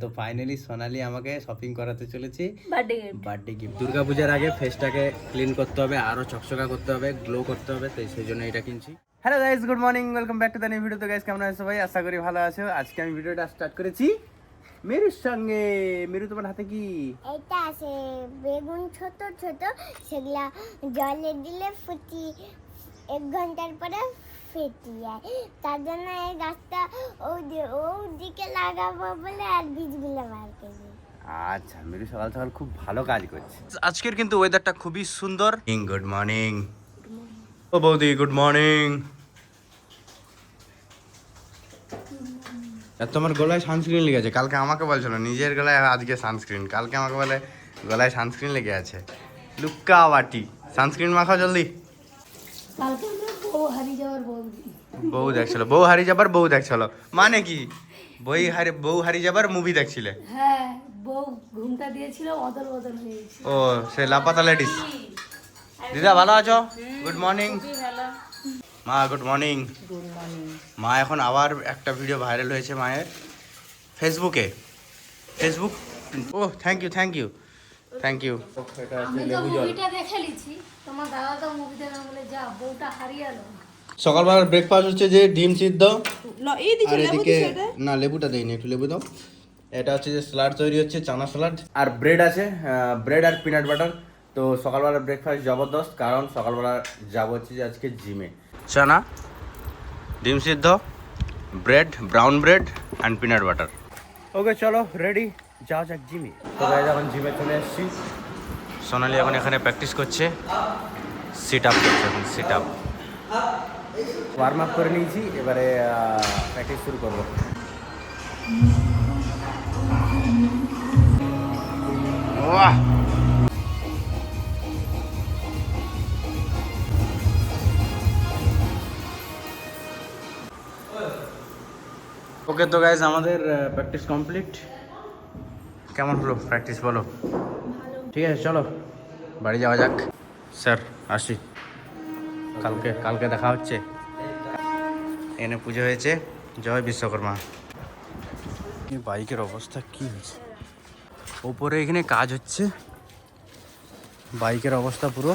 তো ফাইনালি সোনালি আমাকে শপিং করাতে চলেছি। বার্থডে বার্থডে গিফট দুর্গা পূজার আগে ফেসটাকে ক্লিন করতে হবে আরও চকচকা করতে হবে গ্লো করতে হবে তাই সেই জন্য এটা কিনছি। Hello guys good morning welcome back to the new video তো গাইস কেমন আছো ভাই আশা করি ভালো আছো। আজকে আমি ভিডিওটা স্টার্ট করেছি মেরুর সঙ্গে। মেরু তোমার হাতে কি? এটা আছে বেগুন ছোট ছোট সেগুলা জলে দিলে ফুটি এক ঘণ্টার পরে ফেটে যায় তার জন্য এই গাছটা ওই দিকে লাগাবো বলে আর বীজগুলো বার করি। আচ্ছা মেরু সকাল সকাল খুব ভালো কাজ করছে। আজকের কিন্তু ওয়েদারটা খুবই সুন্দর। গুড মর্নিং ও বৌদি গুড মর্নিং তোমার গলায় সানস্ক্রিন লেগে আছে। কালকে আমাকে বলছিল নিজের গলায় আজকে সানস্ক্রিন কালকে আমাকে বলে গলায় সানস্ক্রিন লেগে আছে। লুক্কা বাটি সানস্ক্রিন মাখাও জলদি। কালকে বউ দেখছিল। বউ হারিয়ে যাবার বউ দেখছিল। মানে কি? বই হারি বউ হারিয়ে যাবার মুভি দেখছিলে? হ্যাঁ বউ ঘুমটা দিয়েছিল অদল বদল হয়ে গেছে ও সে লাপাতা লেডিস। দিদা ভালো আছো? গুড মর্নিং মা গুড মর্নিং মা এখন আবার একটা ভিডিও ভাইরাল হয়েছে মায়ের ফেসবুকে Facebook O thank you thank you thank you এটা আমি তো লেবু জল মুভিটা দেখে লিছি তোমার দাদা তো মুভি দেখে বলে যা বউটা হারিয়ে এলো। সকালবেলার ব্রেকফাস্ট হচ্ছে যে ডিম সিদ্ধ। আর এদিকে না লেবুটা দেয়নি একটু লেবু দাও। এটা হচ্ছে যে স্যালাড তৈরি হচ্ছে চানা স্যালাড। আর ব্রেড আছে ব্রেড আর পিনাট বাটার তো সকালবেলার ব্রেকফাস্ট জবরদস্ত কারণ সকালবেলা যাব হচ্ছে যে আজকে জিমে চানা ডিম সিদ্ধ bread brown bread and peanut butter okay চলো রেডি যাও যাক জিমে তো এখন জিমে চলে এসেছি। সোনালি এখন এখানে প্র্যাকটিস করছে। সিট আপ করছে এখন সিট আপ ওয়ার্ম আপ করে নিয়েছি এবারে প্র্যাকটিস শুরু করব। ওকে তো গাইজ আমাদের প্র্যাকটিস কমপ্লিট কেমন হলো? প্র্যাকটিস বলো। ঠিক আছে চলো বাড়ি যাওয়া যাক। স্যার আসি। কালকে কালকে দেখা হচ্ছে। এনে পুজো হয়েছে। জয় বিশ্বকর্মা। এই বাইকের অবস্থা কি হয়েছে? ওপরে এখানে কাজ হচ্ছে। বাইকের অবস্থা পুরো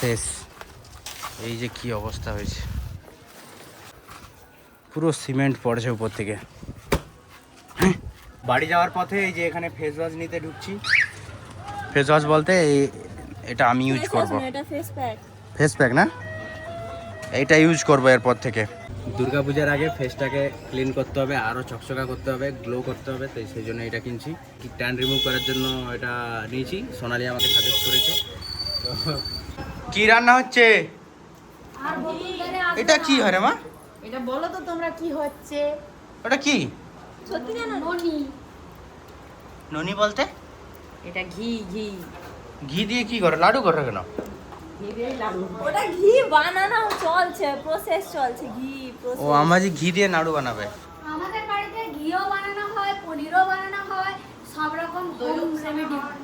শেষ। এই যে কি অবস্থা হয়েছে। পুরো সিমেন্ট পড়েছে উপর থেকে। হ্যাঁ। বাড়ি যাওয়ার পথে এই যে এখানে ফেস ওয়াশ নিতে ঢুকছি। ফেস ওয়াশ বলতে এটা আমি ইউজ করব। এটা ফেস প্যাক ফেস প্যাক না? এইটা ইউজ করব এরপর থেকে। দুর্গা পূজার আগে ফেসটাকে ক্লিন করতে হবে আরও চকচকা করতে হবে গ্লো করতে হবে তাই সেই জন্য এটা কিনছি। ট্যান রিমুভ করার জন্য এটা নিয়েছি সোনালি আমাকে সাজেস্ট করেছে। কি রান্না হচ্ছে? এটা কি হয় রে মা? এটা বলো তো তোমরা কি হচ্ছে। ওটা কি? সত্যি জানো ননি। ননি বলতে? এটা ঘি ঘি। ঘি দিয়ে কি করে? লাডু করে কেন? ওটা ঘি বানানো চলছে প্রসেস চলছে ঘি ও আমার যে ঘি দিয়ে নাড়ু বানাবে। আমাদের বাড়িতে ঘিও বানানো হয় পনিরও বানানো হয় সব রকম হোম রেমেডি হয়।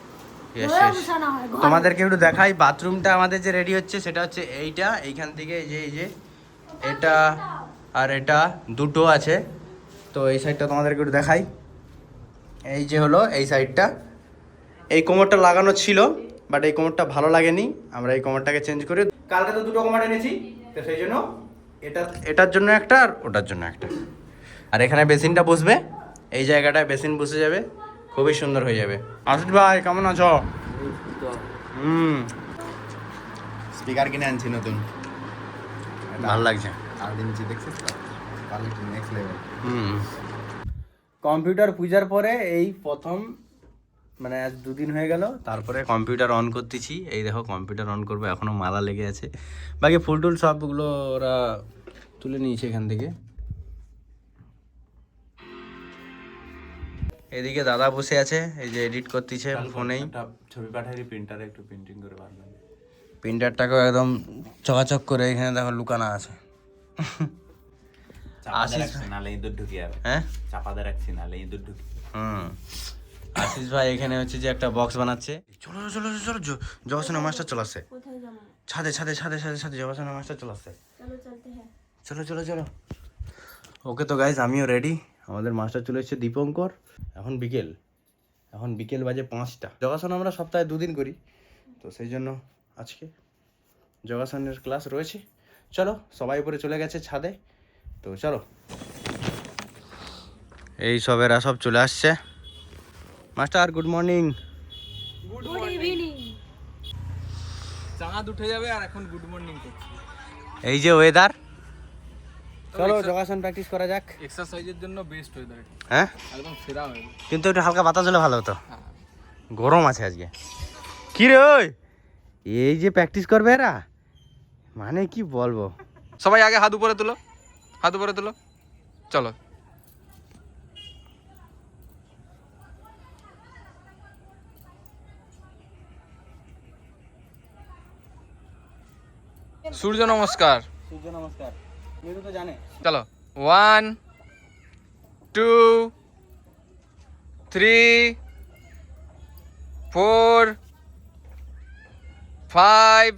তোমাদেরকে একটু দেখাই বাথরুমটা আমাদের যে রেডি হচ্ছে সেটা হচ্ছে এইটা এইখান থেকে এই যে এই যে এটা আর এটা দুটো আছে। তো এই সাইডটা তোমাদেরকে একটু দেখাই। এই যে হলো এই সাইডটা এই কোমরটা লাগানো ছিল। বাট এই কোমরটা ভালো লাগেনি আমরা এই কোমরটাকে চেঞ্জ করে কালকে তো দুটো কোমর এনেছি তো সেই জন্য এটা এটার জন্য একটা আর ওটার জন্য একটা। আর এখানে বেসিনটা বসবে এই জায়গাটায় বেসিন বসে যাবে খুবই সুন্দর হয়ে যাবে। আসিফ ভাই কেমন আছো? হুম। স্পিকার কিনে আনছি নতুন। ভালো লাগছে। আর দিনছি দেখছিস নেক্সট লেভেল হুম। কম্পিউটার পূজার পরে এই প্রথম মানে আজ দুদিন হয়ে গেল তারপরে কম্পিউটার অন করতেছি। এই দেখো কম্পিউটার অন করব এখনও মালা লেগে আছে। বাকি ফুল টুল সবগুলো ওরা তুলে নিয়েছে এখান থেকে। এদিকে দাদা বসে আছে এই যে এডিট করতেছে ফোনেই। ছবি পাঠাই প্রিন্টারে একটু প্রিন্টিং করে বার প্রিন্টারটাকেও একদম চকাচক করে এখানে দেখো লুকানো আছে। রাখছি নালে ইঁদুর ঢুকে যাবে হ্যাঁ? চাপাতে রাখছি নালে ইঁদুর ঢুকে। হুম। আশিস ভাই এখানে হচ্ছে যে একটা বক্স বানাচ্ছে। চলো চলো চলো চলো জবাসনা মাস্টার চলে যাব? ছাদে ছাদে ছাদে ছাদে ছাদে জবাসনা মাস্টার চলে হ্যাঁ। চলো চলো চলো। ওকে তো গাইজ আমিও রেডি আমাদের মাস্টার চলে এসেছে দীপঙ্কর। এখন বিকেল। এখন বিকেল বাজে পাঁচটা। যোগাসন আমরা সপ্তাহে দুদিন করি। তো সেই জন্য আজকে যোগাসনের ক্লাস রয়েছে। চলো সবাই উপরে চলে গেছে ছাদে। তো চলো। এই সবেরা সব চলে আসছে। Master good morning good evening চাঁদ উঠে যাবে আর এখন গুড মর্নিং করছি। এই যে ওয়েদার চলো যোগাসন প্র্যাকটিস করা যাক। এক্সারসাইজের জন্য বেস্ট ওয়েদার হ্যাঁ? একদম সেরা ওয়েদার কিন্তু একটু হালকা বাতাস হলে ভালো হতো। হ্যাঁ। গরম আছে আজকে। কি রে ওই? এই যে প্র্যাকটিস করবে এরা? মানে কি বলব? সবাই আগে হাত উপরে তুলো হাত উপরে তুলো। চলো। সূর্য নমস্কার। সূর্য নমস্কার। মেরু তো জানে। চলো। One two three four five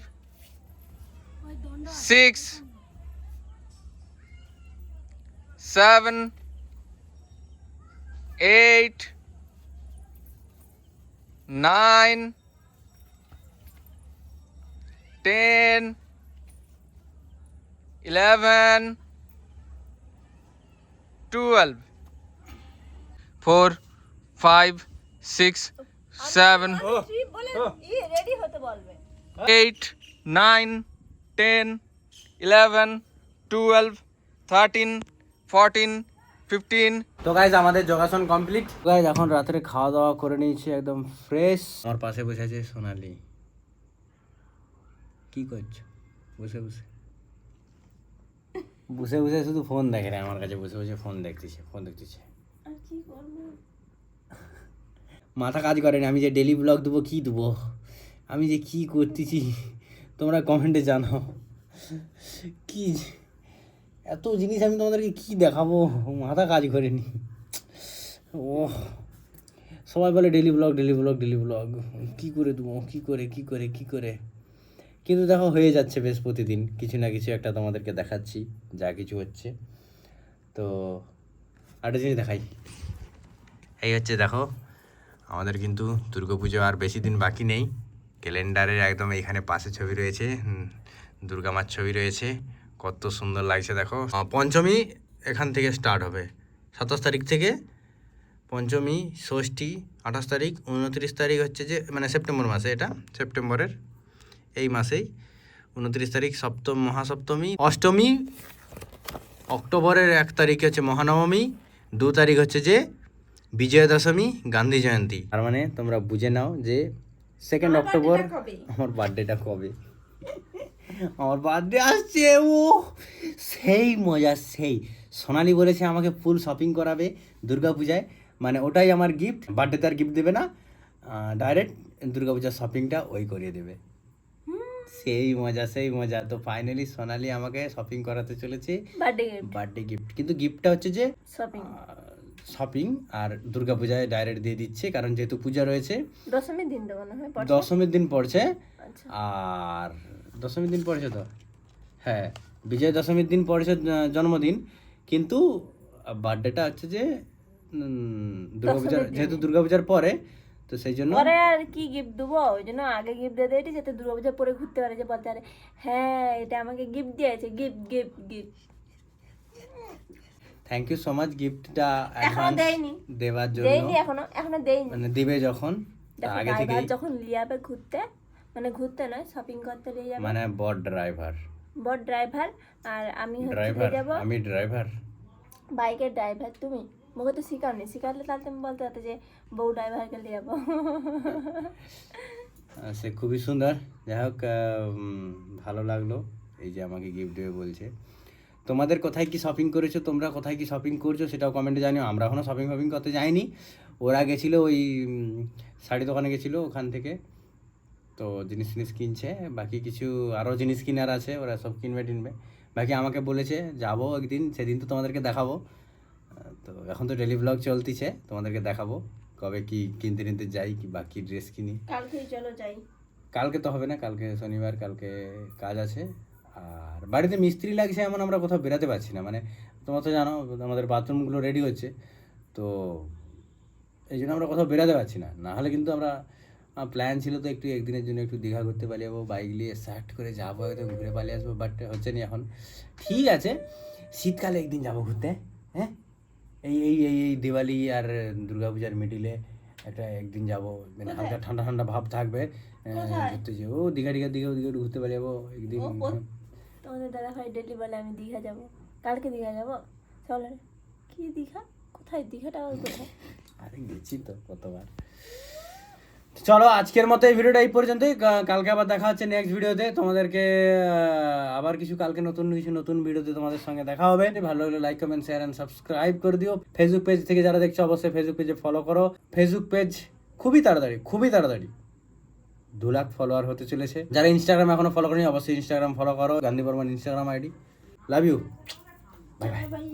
six seven eight nine ten eleven twelve. Four five six seven eight nine ten eleven twelve thirteen fourteen fifteen. তো গাইজ আমাদের যোগাসন কমপ্লিট গাইজ এখন রাত্রে খাওয়া দাওয়া করে নিয়েছি একদম ফ্রেশ আমার পাশে বসে আছে সোনালি। কি করছ? বসে বসে। বসে বসে শুধু ফোন দেখে রে আমার কাছে বসে বসে ফোন দেখতেছে ফোন দেখতেছে। মাথা কাজ করেনি আমি যে ডেলি ব্লগ দেবো কি দেবো? আমি যে কি করতেছি তোমরা কমেন্টে জানাও। কি এত জিনিস আমি তোমাদেরকে কি দেখাবো? মাথা কাজ করেনি ও সবাই বলে daily blog daily blog daily blog কী করে দেবো? কী করে কী করে কী করে? কিন্তু দেখো, হয়ে যাচ্ছে বেশ প্রতিদিন। কিছু না কিছু একটা তোমাদেরকে দেখাচ্ছি, যা কিছু হচ্ছে। তো একটা জিনিস দেখাই। এই হচ্ছে দেখো, আমাদের কিন্তু দুর্গাপুজো আর বেশি দিন বাকি নেই। ক্যালেন্ডারের একদম এখানে পাশে ছবি রয়েছে দুর্গা মার ছবি রয়েছে। কত সুন্দর লাগছে দেখো। পঞ্চমী এখান থেকে স্টার্ট হবে। সাতাশ তারিখ থেকে পঞ্চমী, ষষ্ঠী, আঠাশ তারিখ, উনত্রিশ তারিখ হচ্ছে যে মানে সেপ্টেম্বর মাসে এটা, সেপ্টেম্বরের এই মাসেই। উনত্রিশ তারিখ সপ্তম মহাসপ্তমী। অষ্টমী অক্টোবরের এক তারিখ হচ্ছে মহানবমী। দু তারিখ হচ্ছে যে বিজয়া দশমী গান্ধী জয়ন্তী। তার মানে তোমরা বুঝে নাও যে সেকেন্ড অক্টোবর আমার বার্থডেটা কবে? আমার বার্থডে আসছে ও সেই মজা সেই। সোনালি বলেছে আমাকে ফুল শপিং করাবে দুর্গা পূজায় মানে ওটাই আমার গিফট বার্থডেতে আর গিফট দেবে না। ডাইরেক্ট দুর্গা পূজার শপিংটা ওই করিয়ে দেবে। সেই মজা সেই মজা। তো ফাইনালি সোনালি আমাকে শপিং করাতে চলেছে। বার্থডে গিফট কিন্তু গিফটটা হচ্ছে যে শপিং শপিং আর দুর্গা পূজায় ডাইরেক্ট দিয়ে দিচ্ছে কারণ যেহেতু পূজা রয়েছে। দশমীর দিন দেবো না হয় দশমীর দিন পড়ছে। আচ্ছা। আর দশমীর দিন পড়েছে তো? হ্যাঁ বিজয় দশমীর দিন পড়েছে জন্মদিন। কিন্তু বার্থডেটা হচ্ছে যে দুর্গাপূজার যেহেতু দুর্গাপূজার পরে তো সেই জন্য পরে আর কি গিফট দেবো? ওই জন্য আগে গিফট দিয়ে দিয়েছি যাতে দুর্গাপূজা পরে ঘুরতে পারে যে বলতে পারে হ্যাঁ এটা আমাকে গিফট দিয়েছে gift gift gift thank you so much গিফটটা এখনও দেয়নি। দেওয়ার জন্য। দেয়নি এখনও এখনও দেয়নি। মানে দিবে যখন আগে ড্রাইভার যখন নিয়ে যাবে ঘুরতে মানে ঘুরতে নয় শপিং করতে নিয়ে যাবে। মানে বড় ড্রাইভার বড় ড্রাইভার আর আমি হচ্ছে যাব। আমি ড্রাইভার বাইকের ড্রাইভার তুমি? শিখাওনি শিখালে তাহলে তুমি বলতে পারতে যে বউ ড্রাইভারকে নিয়ে যাব সে খুবই সুন্দর। যাই হোক ভালো লাগল। এই যে আমাকে গিফট দেবে বলছে। তোমাদের কোথায় কি শপিং করেছ? তোমরা কোথায় কি শপিং করছ? সেটাও কমেন্টে জানিও। আমরা এখনও শপিং ফপিং করতে যাইনি। ওরা গেছিল ওই শাড়ি দোকানে গেছিল ওখান থেকে। তো জিনিস ফিনিস কিনছে। বাকি কিছু আরও জিনিস কেনার আছে। ওরা সব কিনবে, টিনবে। বাকি আমাকে বলেছে, যাব একদিন। সেদিন তো তোমাদেরকে দেখাবো। তো এখন তো ডেলি ব্লগ চলতিছে তোমাদেরকে দেখাবো কবে কি কিনতে নিতে যাই কি বা বাকি ড্রেস কিনি। কালকেই চলো যাই। কালকে তো হবে না কালকে শনিবার কালকে কাজ আছে। আর বাড়িতে মিস্ত্রি লাগছে এমন আমরা কোথাও বেরাতে পারছি না মানে তোমরা তো জানো আমাদের বাথরুমগুলো রেডি হচ্ছে তো এই জন্য আমরা কোথাও বেরোতে পারছি না। না হলে কিন্তু আমরা প্ল্যান ছিল তো একটু একদিনের জন্য একটু দীঘা ঘুরতে পালিয়ে যাব বাইক নিয়ে স্টার্ট করে যাব হয়তো ঘুরে পালিয়ে আসব বাট হচ্ছে না এখন। ঠিক আছে শীতকালে একদিন যাব ঘুরতে হ্যাঁ? এই এই এই এই দিওয়ালি আর দুর্গাপূজার মিডিলে একটা একদিন যাব। মানে হালকা ঠান্ডা ঠান্ডা ভাব থাকবে। আহ, ঘুরতে যাব ও দীঘা দীঘা দীঘা দীঘা একটু ঘুরতে পালিয়ে যাব। একদিন ও, ও, তোমাদের দাদা ভাই ডেলি বলে আমি দীঘা যাব। কালকে দীঘা যাব? চলে। কি দীঘা? কোথায়? দীঘাটা আবার কোথায়? আরে গেছি তো কতবার চলো, আজকের মতো এই ভিডিওটা এই পর্যন্তই। কালকে আবার দেখা হচ্ছে নেক্সট ভিডিওতে। তোমাদেরকে আবার কিছু কালকে নতুন, কিছু নতুন ভিডিওতে তোমাদের সঙ্গে দেখা হবে। ভালো লাগলে like comment share and subscribe করে দিও। ফেসবুক পেজ থেকে যারা দেখছ, অবশ্যই ফেসবুক পেজে ফলো করো। ফেসবুক পেজ খুবই তাড়াতাড়ি খুবই তাড়াতাড়ি। দু লাখ ফলোয়ার হতে চলেছে। যারা ইনস্টাগ্রাম এখনও ফলো করেনি, অবশ্যই ইনস্টাগ্রাম ফলো করো। Gandhi Barman Instagram ID love you bye bye